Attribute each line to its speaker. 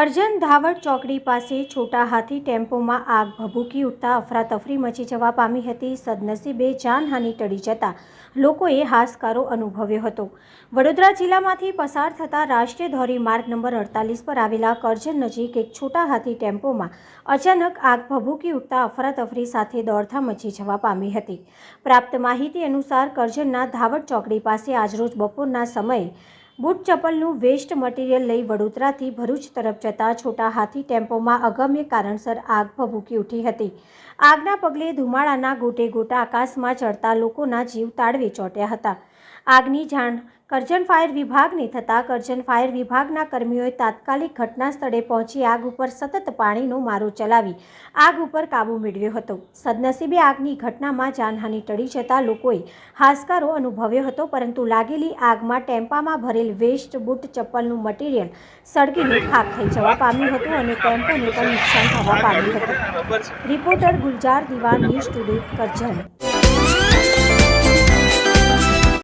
Speaker 1: કરજણ ધાવડ ચોકડી પાસે છોટા હાથી ટેમ્પોમાં આગ ભભૂકી ઉઠતા અફરાતફરી મચી જવા પામી હતી. સદનસીબે જાનહાનિ ટળી જતા લોકોએ હાશકારો અનુભવ્યો હતો. વડોદરા જિલ્લામાંથી પસાર થતા રાષ્ટ્રીય ધોરીમાર્ગ નંબર અડતાલીસ પર આવેલા કરજણ નજીક એક છોટા હાથી ટેમ્પોમાં અચાનક આગ ભભૂકી ઉઠતા અફરાતફરી સાથે દોડધામ મચી જવા પામી હતી. પ્રાપ્ત માહિતી અનુસાર કરજણના ધાવડ ચોકડી પાસે આજરોજ બપોરના સમયે બૂટ ચપ્પલનું વેસ્ટ મટીરિયલ લઈ વડોદરાથી ભરૂચ તરફ જતા છોટા હાથી ટેમ્પોમાં અગમ્ય કારણસર આગ ભભૂકી ઉઠી હતી. આગના પગલે ધુમાડાના ગોટે ગોટા આકાશમાં ચડતા લોકોના જીવ તાળવે ચોંટ્યા હતા. આગની જાણ કરજણ ફાયર વિભાગને થતાં કરજણ ફાયર વિભાગના કર્મીઓએ તાત્કાલિક ઘટના સ્થળે પહોંચી આગ ઉપર સતત પાણીનો મારો ચલાવી આગ ઉપર કાબૂ મેળવ્યો હતો. સદનસીબે આગની ઘટનામાં જાનહાનિ ટળી જતાં લોકોએ હાશકારો અનુભવ્યો હતો, પરંતુ લાગેલી આગમાં ટેમ્પામાં ભરેલ વેસ્ટ, બૂટ, ચપ્પલનું મટીરિયલ સળગીને ખાક થઈ જવા પામ્યું હતું અને ટેમ્પોને પણ નુકસાન થવા પામ્યું હતું. રિપોર્ટર ગુલજાર દિવાન ન્યૂઝ ટુડે, કરજણ.